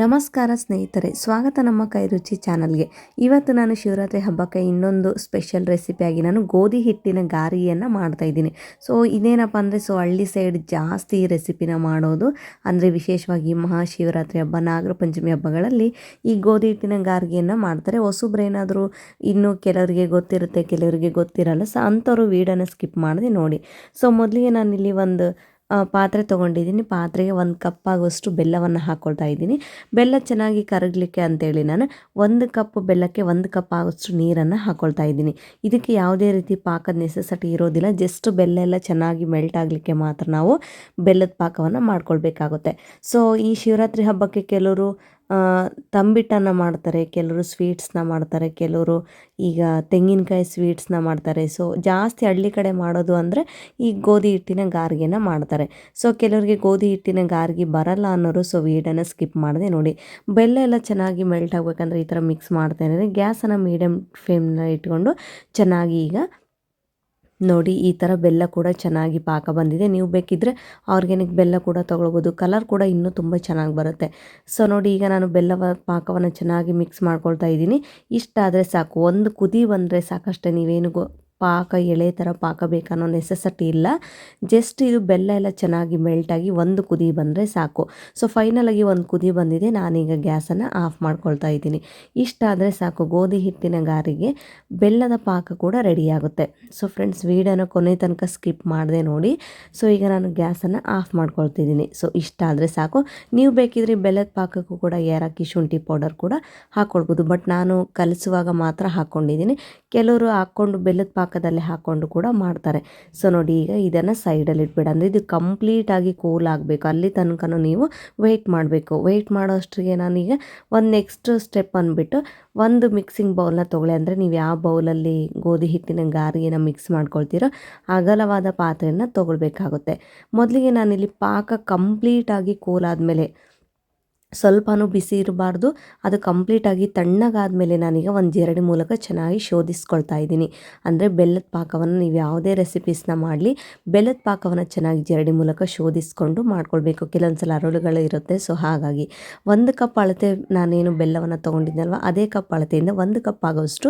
ನಮಸ್ಕಾರ ಸ್ನೇಹಿತರೆ, ಸ್ವಾಗತ ನಮ್ಮ ಕೈರುಚಿ ಚಾನಲ್ಗೆ. ಇವತ್ತು ನಾನು ಶಿವರಾತ್ರಿ ಹಬ್ಬಕ್ಕೆ ಇನ್ನೊಂದು ಸ್ಪೆಷಲ್ ರೆಸಿಪಿಯಾಗಿ ನಾನು ಗೋಧಿ ಹಿಟ್ಟಿನ ಗಾರಿಯನ್ನು ಮಾಡ್ತಾ ಇದ್ದೀನಿ. ಸೊ ಇದೇನಪ್ಪ ಅಂದರೆ ಸೊ ಹಳ್ಳಿ ಸೈಡ್ ಜಾಸ್ತಿ ರೆಸಿಪಿನ ಮಾಡೋದು. ಅಂದರೆ, ವಿಶೇಷವಾಗಿ ಮಹಾಶಿವರಾತ್ರಿ ಹಬ್ಬ, ನಾಗರ ಪಂಚಮಿ ಹಬ್ಬಗಳಲ್ಲಿ ಈ ಗೋಧಿ ಹಿಟ್ಟಿನ ಗಾರಿಗೆಯನ್ನು ಮಾಡ್ತಾರೆ. ಹೊಸಬ್ರೇನಾದರೂ ಇನ್ನೂ ಕೆಲವರಿಗೆ ಗೊತ್ತಿರುತ್ತೆ, ಕೆಲವರಿಗೆ ಗೊತ್ತಿರಲ್ಲ, ಸೊ ಅಂಥವ್ರು ವೀಡನ್ನು ಸ್ಕಿಪ್ ಮಾಡಿದೆ ನೋಡಿ. ಸೊ ಮೊದಲಿಗೆ ನಾನು ಇಲ್ಲಿ ಒಂದು ಪಾತ್ರೆ ತೊಗೊಂಡಿದ್ದೀನಿ. ಪಾತ್ರೆಗೆ ಒಂದು ಕಪ್ ಆಗುವಷ್ಟು ಬೆಲ್ಲವನ್ನು ಹಾಕ್ಕೊಳ್ತಾ ಇದ್ದೀನಿ. ಬೆಲ್ಲ ಚೆನ್ನಾಗಿ ಕರಗಲಿಕ್ಕೆ ಅಂತೇಳಿ ನಾನು ಒಂದು ಕಪ್ ಬೆಲ್ಲಕ್ಕೆ ಒಂದು ಕಪ್ ಆಗೋಷ್ಟು ನೀರನ್ನು ಹಾಕ್ಕೊಳ್ತಾ ಇದ್ದೀನಿ. ಇದಕ್ಕೆ ಯಾವುದೇ ರೀತಿ ಪಾಕದ ನೆಸೆಸಿಟಿ ಇರೋದಿಲ್ಲ. ಜಸ್ಟ್ ಬೆಲ್ಲ ಎಲ್ಲ ಚೆನ್ನಾಗಿ ಮೆಲ್ಟ್ ಆಗಲಿಕ್ಕೆ ಮಾತ್ರ ನಾವು ಬೆಲ್ಲದ ಪಾಕವನ್ನು ಮಾಡ್ಕೊಳ್ಬೇಕಾಗುತ್ತೆ. ಸೊ ಈ ಶಿವರಾತ್ರಿ ಹಬ್ಬಕ್ಕೆ ಕೆಲವರು ತಂಬಿಟ್ಟನ್ನು ಮಾಡ್ತಾರೆ. ಕೆಲವರು ಸ್ವೀಟ್ಸ್ನ ಮಾಡ್ತಾರೆ, ಕೆಲವರು ಈಗ ತೆಂಗಿನಕಾಯಿ ಸ್ವೀಟ್ಸ್ನ ಮಾಡ್ತಾರೆ. ಸೊ ಜಾಸ್ತಿ ಹಳ್ಳಿ ಕಡೆ ಮಾಡೋದು ಅಂದರೆ ಈ ಗೋಧಿ ಹಿಟ್ಟಿನ ಗಾರ್ಗೆನ ಮಾಡ್ತಾರೆ. ಸೊ ಕೆಲವರಿಗೆ ಗೋಧಿ ಹಿಟ್ಟಿನ ಗಾರ್ಗಿ ಬರಲ್ಲ ಅನ್ನೋರು ಸೊ ವೀಡನ್ನು ಸ್ಕಿಪ್ ಮಾಡಿದೆ ನೋಡಿ. ಬೆಲ್ಲ ಎಲ್ಲ ಚೆನ್ನಾಗಿ ಮೆಲ್ಟ್ ಆಗಬೇಕಂದ್ರೆ ಈ ಥರ ಮಿಕ್ಸ್ ಮಾಡ್ತೇನೆ ಗ್ಯಾಸನ್ನು ಮೀಡಿಯಮ್ ಫ್ಲೇಮ್ನ ಇಟ್ಕೊಂಡು ಚೆನ್ನಾಗಿ ಈಗ ನೋಡಿ, ಈ ಥರ ಬೆಲ್ಲ ಕೂಡ ಚೆನ್ನಾಗಿ ಪಾಕ ಬಂದಿದೆ. ನೀವು ಬೇಕಿದ್ದರೆ ಆರ್ಗ್ಯಾನಿಕ್ ಬೆಲ್ಲ ಕೂಡ ತೊಗೊಳ್ಬೋದು. ಕಲರ್ ಕೂಡ ಇನ್ನೂ ತುಂಬ ಚೆನ್ನಾಗಿ ಬರುತ್ತೆ. ಸೊ, ನೋಡಿ, ಈಗ ನಾನು ಬೆಲ್ಲವ ಪಾಕವನ್ನು ಚೆನ್ನಾಗಿ ಮಿಕ್ಸ್ ಮಾಡ್ಕೊಳ್ತಾ ಇದ್ದೀನಿ. ಇಷ್ಟಾದರೆ ಸಾಕು. ಒಂದು ಕುದಿ ಬಂದರೆ ಸಾಕಷ್ಟೇ ನೀವೇನು ಪಾಕ, ಎಳೆ ಥರ ಪಾಕ ಬೇಕನ್ನೋ ನೆಸೆಸಿಟಿ ಇಲ್ಲ. ಜಸ್ಟ್ ಇದು ಬೆಲ್ಲ ಎಲ್ಲ ಚೆನ್ನಾಗಿ ಮೆಲ್ಟಾಗಿ ಒಂದು ಕುದಿ ಬಂದರೆ ಸಾಕು. ಸೊ ಫೈನಲಾಗಿ ಒಂದು ಕುದಿ ಬಂದಿದೆ. ನಾನೀಗ ಗ್ಯಾಸನ್ನು ಆಫ್ ಮಾಡ್ಕೊಳ್ತಾ ಇದ್ದೀನಿ. ಇಷ್ಟಾದರೆ ಸಾಕು. ಗೋಧಿ ಹಿಟ್ಟಿನ ಗಾರಿಗೆ ಬೆಲ್ಲದ ಪಾಕ ಕೂಡ ರೆಡಿಯಾಗುತ್ತೆ ಸೊ ಫ್ರೆಂಡ್ಸ್ ವೀಡಿಯೋನ ಕೊನೆ ತನಕ ಸ್ಕಿಪ್ ಮಾಡಿದೆ ನೋಡಿ. ಸೊ ಈಗ ನಾನು ಗ್ಯಾಸನ್ನು ಆಫ್ ಮಾಡ್ಕೊಳ್ತಿದ್ದೀನಿ ಸೊ ಇಷ್ಟ ಆದರೆ ಸಾಕು. ನೀವು ಬೇಕಿದ್ರೆ ಬೆಲ್ಲದ ಪಾಕಕ್ಕೂ ಕೂಡ ಏರಾಕಿ ಶುಂಠಿ ಪೌಡರ್ ಕೂಡ ಹಾಕ್ಕೊಳ್ಬೋದು ಬಟ್ ನಾನು ಕಲಿಸುವಾಗ ಮಾತ್ರ ಹಾಕ್ಕೊಂಡಿದ್ದೀನಿ ಕೆಲವರು ಹಾಕ್ಕೊಂಡು ಬೆಲ್ಲದ ಪಾಕದಲ್ಲಿ ಹಾಕ್ಕೊಂಡು ಕೂಡ ಮಾಡ್ತಾರೆ. ಸೊ ನೋಡಿ ಈಗ ಇದನ್ನು ಸೈಡಲ್ಲಿ ಇಟ್ಬೇಡ. ಅಂದರೆ ಇದು ಕಂಪ್ಲೀಟಾಗಿ ಕೂಲ್ ಆಗಬೇಕು. ಅಲ್ಲಿ ತನಕನೂ ನೀವು ವೆಯ್ಟ್ ಮಾಡಬೇಕು. ವೆಯ್ಟ್ ಮಾಡೋಷ್ಟಿಗೆ ನಾನೀಗ ಒಂದು ನೆಕ್ಸ್ಟ್ ಸ್ಟೆಪ್ ಅಂದ್ಬಿಟ್ಟು ಒಂದು ಮಿಕ್ಸಿಂಗ್ ಬೌಲ್ನ ತೊಗೊಳ್ಳಿ. ಅಂದರೆ ನೀವು ಯಾವ ಬೌಲಲ್ಲಿ ಗೋಧಿ ಹಿಟ್ಟಿನ ಗಾರಿಗೆನ ಮಿಕ್ಸ್ ಮಾಡ್ಕೊಳ್ತೀರೋ ಅಗಲವಾದ ಪಾತ್ರೆಯನ್ನು ತೊಗೊಳ್ಬೇಕಾಗುತ್ತೆ. ಮೊದಲಿಗೆ ನಾನಿಲ್ಲಿ ಪಾಕ ಕಂಪ್ಲೀಟಾಗಿ ಕೂಲ್ ಆದಮೇಲೆ ಸ್ವಲ್ಪನೂ ಬಿಸಿ ಇರಬಾರ್ದು. ಅದು ಕಂಪ್ಲೀಟಾಗಿ ತಣ್ಣಗಾದ್ಮೇಲೆ ನಾನೀಗ ಒಂದು ಜರಡಿ ಮೂಲಕ ಚೆನ್ನಾಗಿ ಶೋಧಿಸ್ಕೊಳ್ತಾ ಇದ್ದೀನಿ. ಅಂದರೆ ಬೆಲ್ಲದ ಪಾಕವನ್ನು ನೀವು ಯಾವುದೇ ರೆಸಿಪೀಸ್ನ ಮಾಡಲಿ. ಬೆಲ್ಲದ ಪಾಕವನ್ನು ಚೆನ್ನಾಗಿ ಜರಡಿ ಮೂಲಕ ಶೋಧಿಸ್ಕೊಂಡು ಮಾಡ್ಕೊಳ್ಬೇಕು. ಕೆಲವೊಂದು ಸಲ ಅರಳುಗಳು ಇರುತ್ತೆ, ಸೊ ಹಾಗಾಗಿ. ಒಂದು ಕಪ್ ಅಳತೆ ನಾನೇನು ಬೆಲ್ಲವನ್ನು ತೊಗೊಂಡಿದ್ದಲ್ವ ಅದೇ ಕಪ್ ಅಳತೆಯಿಂದ ಒಂದು ಕಪ್ ಆಗೋಷ್ಟು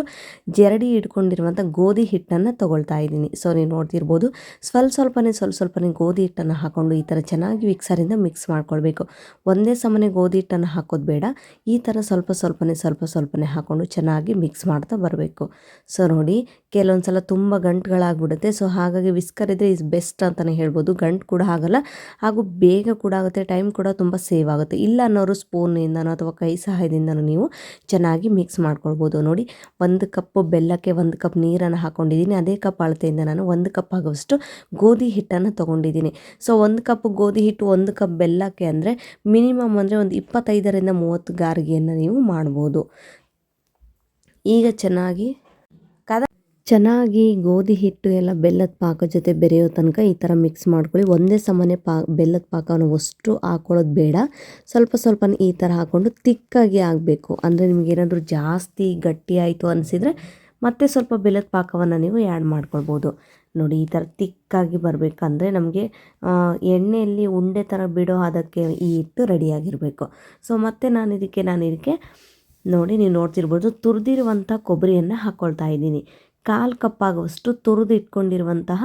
ಜರಡಿ ಇಟ್ಕೊಂಡಿರುವಂಥ ಗೋಧಿ ಹಿಟ್ಟನ್ನು ತೊಗೊಳ್ತಾ ಇದ್ದೀನಿ. ಸೊ ನೀವು ನೋಡ್ತಿರ್ಬೋದು, ಸ್ವಲ್ಪ ಸ್ವಲ್ಪನೇ ಸ್ವಲ್ಪ ಸ್ವಲ್ಪನೇ ಗೋಧಿ ಹಿಟ್ಟನ್ನು ಹಾಕ್ಕೊಂಡು ಈ ಥರ ಚೆನ್ನಾಗಿ ಮಿಕ್ಸರಿಂದ ಮಿಕ್ಸ್ ಮಾಡ್ಕೊಳ್ಬೇಕು. ಒಂದೇ ಸಮನೆ ಗೋಧಿ ಹಿಟ್ಟನ್ನು ಹಾಕೋದು ಬೇಡ. ಈ ಥರ ಸ್ವಲ್ಪ ಸ್ವಲ್ಪನೇ ಸ್ವಲ್ಪ ಸ್ವಲ್ಪನೇ ಹಾಕ್ಕೊಂಡು ಚೆನ್ನಾಗಿ ಮಿಕ್ಸ್ ಮಾಡ್ತಾ ಬರಬೇಕು. ಸೊ ನೋಡಿ ಕೆಲವೊಂದು ಸಲ ತುಂಬ ಗಂಟುಗಳಾಗ್ಬಿಡುತ್ತೆ. ಸೊ ಹಾಗಾಗಿ ವಿಸ್ಕರ್ ಇದ್ದರೆ ಇಸ್ ಬೆಸ್ಟ್ ಅಂತಲೇ ಹೇಳ್ಬೋದು. ಗಂಟು ಕೂಡ ಆಗಲ್ಲ. ಹಾಗೂ ಬೇಗ ಕೂಡ ಆಗುತ್ತೆ. ಟೈಮ್ ಕೂಡ ತುಂಬ ಸೇವ್ ಆಗುತ್ತೆ. ಇಲ್ಲ ಅನ್ನೋರು ಸ್ಪೂನಿಂದನೋ ಅಥವಾ ಕೈ ಸಹಾಯದಿಂದನೂ ನೀವು ಚೆನ್ನಾಗಿ ಮಿಕ್ಸ್ ಮಾಡ್ಕೊಳ್ಬೋದು. ನೋಡಿ, ಒಂದು ಕಪ್ ಬೆಲ್ಲಕ್ಕೆ ಒಂದು ಕಪ್ ನೀರನ್ನು ಹಾಕ್ಕೊಂಡಿದ್ದೀನಿ ಅದೇ ಕಪ್ ಅಳತೆಯಿಂದ ನಾನು ಒಂದು ಕಪ್ ಆಗುವಷ್ಟು ಗೋಧಿ ಹಿಟ್ಟನ್ನು ತೊಗೊಂಡಿದ್ದೀನಿ. ಸೊ ಒಂದು ಕಪ್ ಗೋಧಿ ಹಿಟ್ಟು, ಒಂದು ಕಪ್ ಬೆಲ್ಲಕ್ಕೆ ಅಂದರೆ ಮಿನಿಮಮ್ ಅಂದರೆ ಒಂದು ಇಪ್ಪತ್ತೈದರಿಂದ ಮೂವತ್ತು ಗಾರಿಗೆಯನ್ನು ನೀವು ಮಾಡ್ಬೋದು. ಈಗ ಚೆನ್ನಾಗಿ ಕದ ಚೆನ್ನಾಗಿ ಗೋಧಿ ಹಿಟ್ಟು ಎಲ್ಲ ಬೆಲ್ಲದ ಪಾಕ ಜೊತೆ ಬೆರೆಯೋ ತನಕ ಈ ಥರ ಮಿಕ್ಸ್ ಮಾಡ್ಕೊಳ್ಳಿ. ಒಂದೇ ಸಮಾನೆ ಪಾ ಬೆಲ್ಲದ ಪಾಕವನ್ನು ಅಷ್ಟು ಹಾಕೊಳ್ಳೋದು ಬೇಡ. ಸ್ವಲ್ಪ ಸ್ವಲ್ಪ ಈ ಥರ ಹಾಕ್ಕೊಂಡು ತಿಕ್ಕಾಗಿ ಆಗಬೇಕು ಅಂದರೆ ನಿಮ್ಗೆ ಏನಾದರೂ ಜಾಸ್ತಿ ಗಟ್ಟಿ ಆಯಿತು ಅನಿಸಿದರೆ ಮತ್ತೆ ಸ್ವಲ್ಪ ಬೆಲ್ಲದ ಪಾಕವನ್ನು ನೀವು ಆ್ಯಡ್ ಮಾಡ್ಕೊಳ್ಬೋದು. ನೋಡಿ, ಈ ಥರ ತಿಕ್ಕಾಗಿ ಬರಬೇಕಂದ್ರೆ ನಮಗೆ ಎಣ್ಣೆಯಲ್ಲಿ ಉಂಡೆ ಥರ ಬಿಡೋ ಅದಕ್ಕೆ ಈ ಹಿಟ್ಟು ರೆಡಿಯಾಗಿರಬೇಕು. ಸೊ ಮತ್ತೆ ನಾನು ಇದಕ್ಕೆ ನಾನು ಇದಕ್ಕೆ, ನೋಡಿ, ನೀವು ನೋಡ್ತಿರ್ಬೋದು ತುರಿದಿರುವಂಥ ಕೊಬ್ಬರಿಯನ್ನು ಹಾಕ್ಕೊಳ್ತಾ ಇದ್ದೀನಿ. ಕಾಲು ಕಪ್ಪಾಗುವಷ್ಟು ತುರಿದು ಇಟ್ಕೊಂಡಿರುವಂತಹ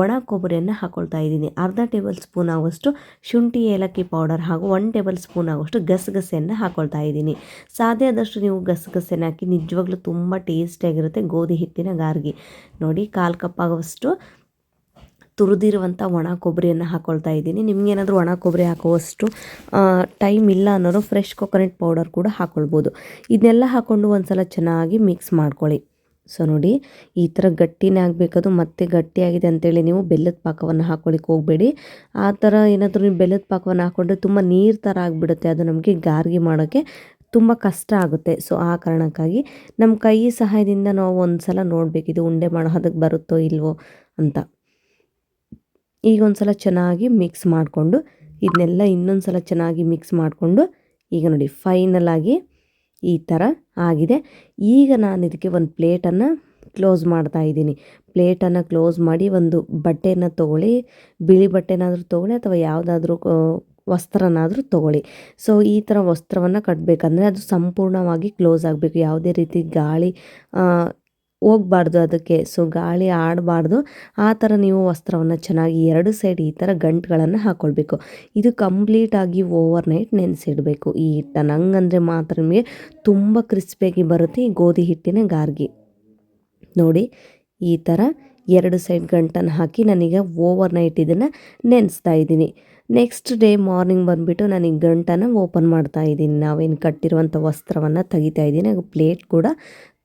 ಒಣ ಕೊಬ್ಬರಿಯನ್ನು ಹಾಕ್ಕೊಳ್ತಾ ಇದ್ದೀನಿ. ಅರ್ಧ ಟೇಬಲ್ ಸ್ಪೂನ್ ಆಗುವಷ್ಟು ಶುಂಠಿ, ಏಲಕ್ಕಿ ಪೌಡರ್ ಹಾಗೂ ಒನ್ ಟೇಬಲ್ ಸ್ಪೂನ್ ಆಗುವಷ್ಟು ಗಸಗಸೆಯನ್ನು ಹಾಕ್ಕೊಳ್ತಾ ಇದ್ದೀನಿ. ಸಾಧ್ಯ ಆದಷ್ಟು ನೀವು ಗಸಗಸೆನ ಹಾಕಿ, ನಿಜವಾಗ್ಲೂ ತುಂಬ ಟೇಸ್ಟಿಯಾಗಿರುತ್ತೆ ಗೋಧಿ ಹಿಟ್ಟಿನ ಗಾರ್ಗಿ. ನೋಡಿ, ಕಾಲು ಕಪ್ ಆಗುವಷ್ಟು ತುರಿದಿರುವಂಥ ಒಣ ಕೊಬ್ಬರಿಯನ್ನು ಹಾಕ್ಕೊಳ್ತಾ ಇದ್ದೀನಿ. ನಿಮಗೇನಾದರೂ ಒಣ ಕೊಬ್ಬರಿ ಹಾಕುವಷ್ಟು ಟೈಮ್ ಇಲ್ಲ ಅನ್ನೋರು ಫ್ರೆಶ್ ಕೊಕೊನೆಟ್ ಪೌಡರ್ ಕೂಡ ಹಾಕ್ಕೊಳ್ಬೋದು ಇದನ್ನೆಲ್ಲ ಹಾಕ್ಕೊಂಡು ಒಂದು ಸಲ ಚೆನ್ನಾಗಿ ಮಿಕ್ಸ್ ಮಾಡ್ಕೊಳ್ಳಿ. ಸೊ ನೋಡಿ, ಈ ಥರ ಗಟ್ಟಿನೇ ಆಗಬೇಕದು, ಮತ್ತೆ ಗಟ್ಟಿಯಾಗಿದೆ ಅಂತೇಳಿ ನೀವು ಬೆಲ್ಲದ ಪಾಕವನ್ನು ಹಾಕ್ಕೊಳ್ಳಿಕ್ಕೆ ಹೋಗಬೇಡಿ. ಆ ಥರ ಏನಾದರೂ ನೀವು ಬೆಲ್ಲದ ಪಾಕವನ್ನು ಹಾಕ್ಕೊಂಡ್ರೆ ತುಂಬ ನೀರು ಥರ ಆಗಿಬಿಡುತ್ತೆ, ಅದು ನಮಗೆ ಗಾರ್ಗಿ ಮಾಡೋಕ್ಕೆ ತುಂಬ ಕಷ್ಟ ಆಗುತ್ತೆ. ಸೊ ಆ ಕಾರಣಕ್ಕಾಗಿ ನಮ್ಮ ಕೈ ಸಹಾಯದಿಂದ ನಾವು ಒಂದು ಸಲ ನೋಡಬೇಕು, ಇದು ಉಂಡೆ ಮಾಡೋ ಅದಕ್ಕೆ ಬರುತ್ತೋ ಇಲ್ವೋ ಅಂತ. ಈಗ ಒಂದು ಸಲ ಚೆನ್ನಾಗಿ ಮಿಕ್ಸ್ ಮಾಡಿಕೊಂಡು, ಇದನ್ನೆಲ್ಲ ಇನ್ನೊಂದು ಸಲ ಚೆನ್ನಾಗಿ ಮಿಕ್ಸ್ ಮಾಡಿಕೊಂಡು, ಈಗ ನೋಡಿ ಫೈನಲ್ ಆಗಿ ಈ ಥರ ಆಗಿದೆ. ಈಗ ನಾನು ಇದಕ್ಕೆ ಒಂದು ಪ್ಲೇಟನ್ನು ಕ್ಲೋಸ್ ಮಾಡ್ತಾ ಇದ್ದೀನಿ. ಪ್ಲೇಟನ್ನು ಕ್ಲೋಸ್ ಮಾಡಿ ಒಂದು ಬಟ್ಟೆನ ತೊಗೊಳ್ಳಿ, ಬಿಳಿ ಬಟ್ಟೆನಾದರೂ ತೊಗೊಳ್ಳಿ ಅಥವಾ ಯಾವುದಾದ್ರೂ ವಸ್ತ್ರನಾದರೂ ತೊಗೊಳ್ಳಿ. ಸೊ, ಈ ಥರ ವಸ್ತ್ರವನ್ನು ಕಟ್ಟಬೇಕಂದ್ರೆ ಅದು ಸಂಪೂರ್ಣವಾಗಿ ಕ್ಲೋಸ್ ಆಗಬೇಕು. ಯಾವುದೇ ರೀತಿ ಗಾಳಿ ಹೋಗ್ಬಾರ್ದು, ಅದಕ್ಕೆ. ಸೊ, ಗಾಳಿ ಆಡಬಾರ್ದು. ಆ ಥರ ನೀವು ವಸ್ತ್ರವನ್ನು ಚೆನ್ನಾಗಿ ಎರಡು ಸೈಡ್ ಈ ಥರ ಗಂಟುಗಳನ್ನು ಹಾಕ್ಕೊಳ್ಬೇಕು ಇದು ಕಂಪ್ಲೀಟಾಗಿ ಓವರ್ ನೈಟ್ ನೆನೆಸಿಡಬೇಕು. ಈ ಹಿಟ್ಟನ್ನು ಹಂಗಂದರೆ ಮಾತ್ರ ನಿಮಗೆ ತುಂಬ ಕ್ರಿಸ್ಪಿಯಾಗಿ ಬರುತ್ತೆ ಈ ಗೋಧಿ ಹಿಟ್ಟಿನ ಗಾರ್ಗಿ. ನೋಡಿ, ಈ ಥರ ಎರಡು ಸೈಡ್ ಗಂಟನ್ನು ಹಾಕಿ ನಾನೀಗ ಓವರ್ ನೈಟ್ ಇದನ್ನು ನೆನೆಸ್ತಾ ಇದ್ದೀನಿ. ನೆಕ್ಸ್ಟ್ ಡೇ ಮಾರ್ನಿಂಗ್ ಬಂದುಬಿಟ್ಟು ನಾನು ಈ ಗಂಟನ್ನು ಓಪನ್ ಮಾಡ್ತಾ ಇದ್ದೀನಿ. ನಾವೇನು ಕಟ್ಟಿರುವಂಥ ವಸ್ತ್ರವನ್ನು ತೆಗಿತಾ ಇದ್ದೀನಿ. ಪ್ಲೇಟ್ ಕೂಡ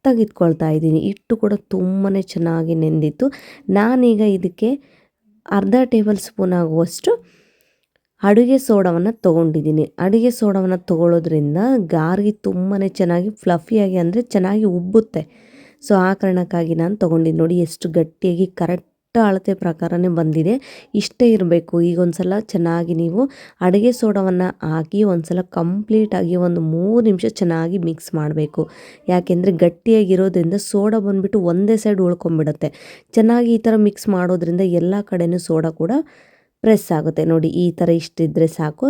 ತೆಗೆದುಕೊಳ್ತಾ ಇದ್ದೀನಿ. ಹಿಟ್ಟು ಕೂಡ ತುಂಬಾ ಚೆನ್ನಾಗಿ ನೆಂದಿತ್ತು. ನಾನೀಗ ಇದಕ್ಕೆ ಅರ್ಧ ಟೇಬಲ್ ಸ್ಪೂನ್ ಆಗುವಷ್ಟು ಅಡುಗೆ ಸೋಡವನ್ನು ತೊಗೊಂಡಿದ್ದೀನಿ. ಅಡುಗೆ ಸೋಡವನ್ನು ತೊಗೊಳ್ಳೋದ್ರಿಂದ ಗಾರ್ಗಿ ತುಂಬಾ ಚೆನ್ನಾಗಿ ಫ್ಲಫಿಯಾಗಿ ಅಂದರೆ ಚೆನ್ನಾಗಿ ಉಬ್ಬುತ್ತೆ. ಸೊ ಆ ಕಾರಣಕ್ಕಾಗಿ ನಾನು ತೊಗೊಂಡಿದ್ದು ನೋಡಿ ಎಷ್ಟು ಗಟ್ಟಿಯಾಗಿ ಕರೆಕ್ಟ್ ಅಳತೆ ಪ್ರಕಾರನೇ ಬಂದಿದೆ. ಇಷ್ಟೇ ಇರಬೇಕು. ಈಗ ಒಂದು ಸಲ ಚೆನ್ನಾಗಿ ನೀವು ಅಡುಗೆ ಸೋಡವನ್ನು ಹಾಕಿ ಒಂದು ಸಲ ಕಂಪ್ಲೀಟಾಗಿ ಒಂದು ಮೂರು ನಿಮಿಷ ಚೆನ್ನಾಗಿ ಮಿಕ್ಸ್ ಮಾಡಬೇಕು. ಯಾಕೆಂದರೆ ಗಟ್ಟಿಯಾಗಿರೋದ್ರಿಂದ ಸೋಡಾ ಬಂದುಬಿಟ್ಟು ಒಂದೇ ಸೈಡ್ ಉಳ್ಕೊಂಬಿಡುತ್ತೆ ಚೆನ್ನಾಗಿ ಈ ಥರ ಮಿಕ್ಸ್ ಮಾಡೋದ್ರಿಂದ ಎಲ್ಲ ಕಡೆಯೂ ಸೋಡಾ ಕೂಡ ಪ್ರೆಸ್ ಆಗುತ್ತೆ. ನೋಡಿ, ಈ ಥರ ಇಷ್ಟಿದ್ರೆ ಸಾಕು.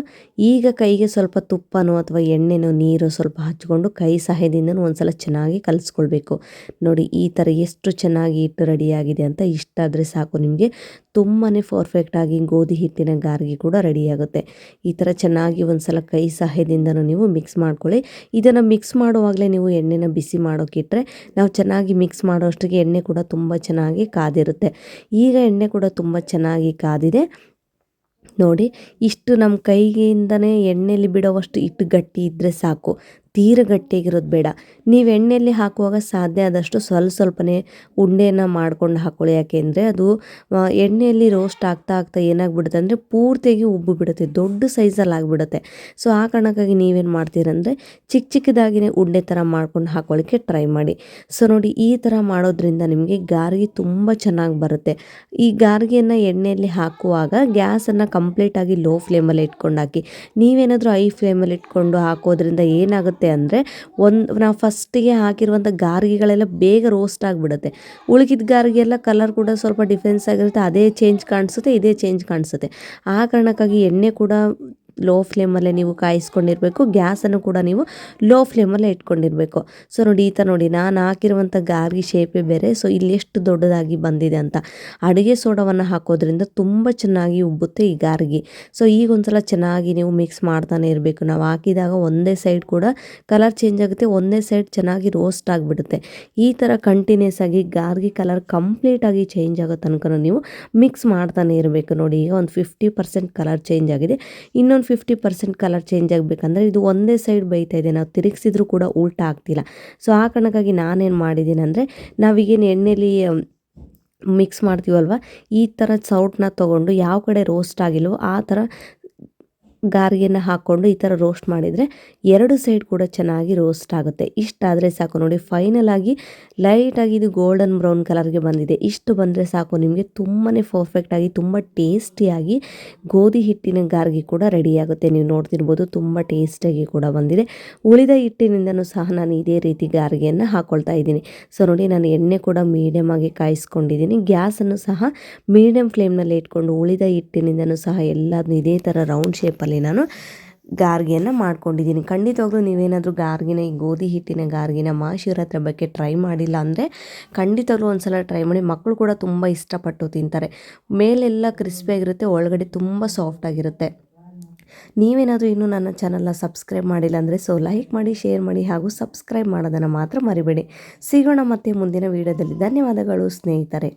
ಈಗ ಕೈಗೆ ಸ್ವಲ್ಪ ತುಪ್ಪನೋ ಅಥವಾ ಎಣ್ಣೆನೋ, ನೀರು ಸ್ವಲ್ಪ ಹಚ್ಕೊಂಡು ಕೈ ಸಹಾಯದಿಂದ ಒಂದ್ಸಲ ಚೆನ್ನಾಗಿ ಕಲಿಸ್ಕೊಳ್ಬೇಕು. ನೋಡಿ, ಈ ಥರ ಎಷ್ಟು ಚೆನ್ನಾಗಿ ಹಿಟ್ಟು ರೆಡಿಯಾಗಿದೆ ಅಂತ ಇಷ್ಟಾದರೆ ಸಾಕು ನಿಮಗೆ. ತುಂಬಾ ಪರ್ಫೆಕ್ಟಾಗಿ ಗೋಧಿ ಹಿಟ್ಟಿನ ಗಾರ್ಗಿ ಕೂಡ ರೆಡಿಯಾಗುತ್ತೆ. ಈ ಥರ ಚೆನ್ನಾಗಿ ಒಂದು ಸಲ ಕೈ ಸಹಾಯದಿಂದನೂ ನೀವು ಮಿಕ್ಸ್ ಮಾಡ್ಕೊಳ್ಳಿ. ಇದನ್ನು ಮಿಕ್ಸ್ ಮಾಡುವಾಗಲೇ ನೀವು ಎಣ್ಣೆನ ಬಿಸಿ ಮಾಡೋಕ್ಕಿಟ್ರೆ ನಾವು ಚೆನ್ನಾಗಿ ಮಿಕ್ಸ್ ಮಾಡೋಷ್ಟಿಗೆ ಎಣ್ಣೆ ಕೂಡ ತುಂಬ ಚೆನ್ನಾಗಿ ಕಾದಿರುತ್ತೆ. ಈಗ ಎಣ್ಣೆ ಕೂಡ ತುಂಬ ಚೆನ್ನಾಗಿ ಕಾದಿದೆ. ನೋಡಿ ಇಷ್ಟು ನಮ್ಮ ಕೈಯಿಂದನೇ ಎಣ್ಣೆಯಲ್ಲಿ ಬಿಡೋವಷ್ಟು ಇಟ್ಟು ಗಟ್ಟಿ ಇದ್ದರೆ ಸಾಕು. ತೀರ ಗಟ್ಟಿಯಾಗಿರೋದು ಬೇಡ. ನೀವು ಎಣ್ಣೆಯಲ್ಲಿ ಹಾಕುವಾಗ ಸಾಧ್ಯ ಆದಷ್ಟು ಸ್ವಲ್ಪ ಸ್ವಲ್ಪನೇ ಉಂಡೆಯನ್ನು ಮಾಡ್ಕೊಂಡು ಹಾಕ್ಕೊಳ್ಳಿ ಯಾಕೆಂದರೆ ಅದು ಎಣ್ಣೆಯಲ್ಲಿ ರೋಸ್ಟ್ ಆಗ್ತಾ ಆಗ್ತಾ ಏನಾಗ್ಬಿಡುತ್ತೆ ಅಂದರೆ ಪೂರ್ತಿಯಾಗಿ ಉಬ್ಬು ಬಿಡುತ್ತೆ. ದೊಡ್ಡ ಸೈಜಲ್ಲಿ ಆಗಿಬಿಡುತ್ತೆ. ಸೊ ಆ ಕಾರಣಕ್ಕಾಗಿ ನೀವೇನು ಮಾಡ್ತೀರಂದರೆ ಚಿಕ್ಕ ಚಿಕ್ಕದಾಗಿನೇ ಉಂಡೆ ಥರ ಮಾಡ್ಕೊಂಡು ಹಾಕೊಳ್ಳಿಕ್ಕೆ ಟ್ರೈ ಮಾಡಿ. ಸೊ ನೋಡಿ, ಈ ಥರ ಮಾಡೋದ್ರಿಂದ ನಿಮಗೆ ಗಾರ್ಗಿ ತುಂಬ ಚೆನ್ನಾಗಿ ಬರುತ್ತೆ. ಈ ಗಾರ್ಗಿಯನ್ನು ಎಣ್ಣೆಯಲ್ಲಿ ಹಾಕುವಾಗ ಗ್ಯಾಸನ್ನು ಕಂಪ್ಲೀಟಾಗಿ ಲೋ ಫ್ಲೇಮಲ್ಲಿ ಇಟ್ಕೊಂಡು ಹಾಕಿ. ನೀವೇನಾದರೂ ಐ ಫ್ಲೇಮಲ್ಲಿ ಇಟ್ಕೊಂಡು ಹಾಕೋದ್ರಿಂದ ಏನಾಗುತ್ತೆ ಅಂದರೆ ಒಂದು ನಾವು ಫಸ್ಟಿಗೆ ಹಾಕಿರುವಂಥ ಗಾರ್ಗಿಗಳೆಲ್ಲ ಬೇಗ ರೋಸ್ಟ್ ಆಗಿಬಿಡುತ್ತೆ. ಉಳಿಕಿದ ಗಾರ್ಗಿ ಎಲ್ಲ ಕಲರ್ ಕೂಡ ಸ್ವಲ್ಪ ಡಿಫ್ರೆನ್ಸ್ ಆಗಿರುತ್ತೆ, ಅದೇ ಚೇಂಜ್ ಕಾಣಿಸುತ್ತೆ, ಇದೇ ಚೇಂಜ್ ಕಾಣಿಸುತ್ತೆ. ಆ ಕಾರಣಕ್ಕಾಗಿ ಎಣ್ಣೆ ಕೂಡ ಲೋ ಫ್ಲೇಮಲ್ಲೇ ನೀವು ಕಾಯಿಸ್ಕೊಂಡಿರಬೇಕು. ಗ್ಯಾಸನ್ನು ಕೂಡ ನೀವು ಲೋ ಫ್ಲೇಮಲ್ಲೇ ಇಟ್ಕೊಂಡಿರಬೇಕು. ಸೊ ನೋಡಿ, ಈ ಥರ ನೋಡಿ, ನಾನು ಹಾಕಿರುವಂಥ ಗಾರ್ಗಿ ಶೇಪೇ ಬೇರೆ ಸೊ ಇಲ್ಲಿ ಎಷ್ಟು ದೊಡ್ಡದಾಗಿ ಬಂದಿದೆ ಅಂತ. ಅಡುಗೆ ಸೋಡವನ್ನು ಹಾಕೋದ್ರಿಂದ ತುಂಬ ಚೆನ್ನಾಗಿ ಉಬ್ಬುತ್ತೆ ಈ ಗಾರ್ಗಿ. ಸೊ ಈಗ ಒಂದ್ಸಲ ಚೆನ್ನಾಗಿ ನೀವು ಮಿಕ್ಸ್ ಮಾಡ್ತಾನೆ ಇರಬೇಕು. ನಾವು ಹಾಕಿದಾಗ ಒಂದೇ ಸೈಡ್ ಕೂಡ ಕಲರ್ ಚೇಂಜ್ ಆಗುತ್ತೆ, ಒಂದೇ ಸೈಡ್ ಚೆನ್ನಾಗಿ ರೋಸ್ಟ್ ಆಗಿಬಿಡುತ್ತೆ. ಈ ಥರ ಕಂಟಿನ್ಯೂಸ್ ಆಗಿ ಗಾರ್ಗಿ ಕಲರ್ ಕಂಪ್ಲೀಟಾಗಿ ಚೇಂಜ್ ಆಗೋ ತನಕ ನೀವು ಮಿಕ್ಸ್ ಮಾಡ್ತಾನೆ ಇರಬೇಕು. ನೋಡಿ, ಈಗ ಒಂದು ಫಿಫ್ಟಿ ಪರ್ಸೆಂಟ್ ಕಲರ್ ಚೇಂಜ್ ಆಗಿದೆ. ಇನ್ನೊಂದು ಫಿಫ್ಟಿ ಪರ್ಸೆಂಟ್ ಕಲರ್ ಚೇಂಜ್ ಆಗಬೇಕಂದ್ರೆ ಇದು ಒಂದೇ ಸೈಡ್ ಬೈತಾ ಇದೆ. ನಾವು ತಿರುಗಿಸಿದ್ರೂ ಕೂಡ ಉಲ್ಟಾ ಆಗ್ತಿಲ್ಲ. ಸೊ ಆ ಕಾರಣಕ್ಕಾಗಿ ನಾನೇನು ಮಾಡಿದ್ದೀನಿ ಅಂದರೆ ನಾವೀಗೇನು ಎಣ್ಣೆಲಿ ಮಿಕ್ಸ್ ಮಾಡ್ತೀವಲ್ವ? ಈ ಥರ ಸೌಟನ್ನ ತೊಗೊಂಡು ಯಾವ ಕಡೆ ರೋಸ್ಟ್ ಆಗಿಲ್ವೋ ಆ ಥರ ಗಾರ್ಗೆನ ಹಾಕ್ಕೊಂಡು ಈ ಥರ ರೋಸ್ಟ್ ಮಾಡಿದರೆ ಎರಡು ಸೈಡ್ ಕೂಡ ಚೆನ್ನಾಗಿ ರೋಸ್ಟ್ ಆಗುತ್ತೆ. ಇಷ್ಟಾದರೆ ಸಾಕು ನೋಡಿ ಫೈನಲ್ ಆಗಿ ಲೈಟಾಗಿ ಇದು ಗೋಲ್ಡನ್ ಬ್ರೌನ್ ಕಲರ್ಗೆ ಬಂದಿದೆ. ಇಷ್ಟು ಬಂದರೆ ಸಾಕು, ನಿಮಗೆ ತುಂಬಾ ಪರ್ಫೆಕ್ಟಾಗಿ ತುಂಬ ಟೇಸ್ಟಿಯಾಗಿ ಗೋಧಿ ಹಿಟ್ಟಿನ ಗಾರ್ಗೆ ಕೂಡ ರೆಡಿಯಾಗುತ್ತೆ ನೀವು ನೋಡ್ತಿರ್ಬೋದು ತುಂಬ ಟೇಸ್ಟಿಯಾಗಿ ಕೂಡ ಬಂದಿದೆ. ಉಳಿದ ಹಿಟ್ಟಿನಿಂದನೂ ಸಹ ನಾನು ಇದೇ ರೀತಿ ಗಾರ್ಗೆಯನ್ನು ಹಾಕ್ಕೊಳ್ತಾ ಇದ್ದೀನಿ. ಸೊ ನೋಡಿ, ನಾನು ಎಣ್ಣೆ ಕೂಡ ಮೀಡಿಯಮ್ ಆಗಿ ಕಾಯಿಸ್ಕೊಂಡಿದ್ದೀನಿ. ಗ್ಯಾಸನ್ನು ಸಹ ಮೀಡಿಯಮ್ ಫ್ಲೇಮ್ನಲ್ಲಿ ಇಟ್ಕೊಂಡು ಉಳಿದ ಹಿಟ್ಟಿನಿಂದನೂ ಸಹ ಎಲ್ಲದನ್ನು ಇದೇ ಥರ ರೌಂಡ್ ಶೇಪಲ್ಲಿ ನಾನು ಗಾರ್ಗಿಯನ್ನು ಮಾಡ್ಕೊಂಡಿದ್ದೀನಿ. ಖಂಡಿತವಾಗ್ಲೂ ನೀವೇನಾದರೂ ಗಾರ್ಗಿನ, ಈ ಗೋಧಿ ಹಿಟ್ಟಿನ ಗಾರ್ಗಿನ ಮಹಾಶಿವರಾತ್ರಿ ಬಗ್ಗೆ ಟ್ರೈ ಮಾಡಿಲ್ಲ ಅಂದರೆ ಖಂಡಿತವಾಗ್ಲೂ ಒಂದು ಸಲ ಟ್ರೈ ಮಾಡಿ. ಮಕ್ಕಳು ಕೂಡ ತುಂಬ ಇಷ್ಟಪಟ್ಟು ತಿಂತಾರೆ. ಮೇಲೆಲ್ಲ ಕ್ರಿಸ್ಪಿಯಾಗಿರುತ್ತೆ ಒಳಗಡೆ ತುಂಬ ಸಾಫ್ಟಾಗಿರುತ್ತೆ ನೀವೇನಾದರೂ ಇನ್ನೂ ನನ್ನ ಚಾನಲ್ನ ಸಬ್ಸ್ಕ್ರೈಬ್ ಮಾಡಿಲ್ಲ ಅಂದರೆ ಸೊ ಲೈಕ್ ಮಾಡಿ, ಶೇರ್ ಮಾಡಿ ಹಾಗೂ ಸಬ್ಸ್ಕ್ರೈಬ್ ಮಾಡೋದನ್ನು ಮಾತ್ರ ಮರಿಬೇಡಿ. ಸಿಗೋಣ ಮತ್ತೆ ಮುಂದಿನ ವೀಡಿಯೋದಲ್ಲಿ. ಧನ್ಯವಾದಗಳು ಸ್ನೇಹಿತರೆ.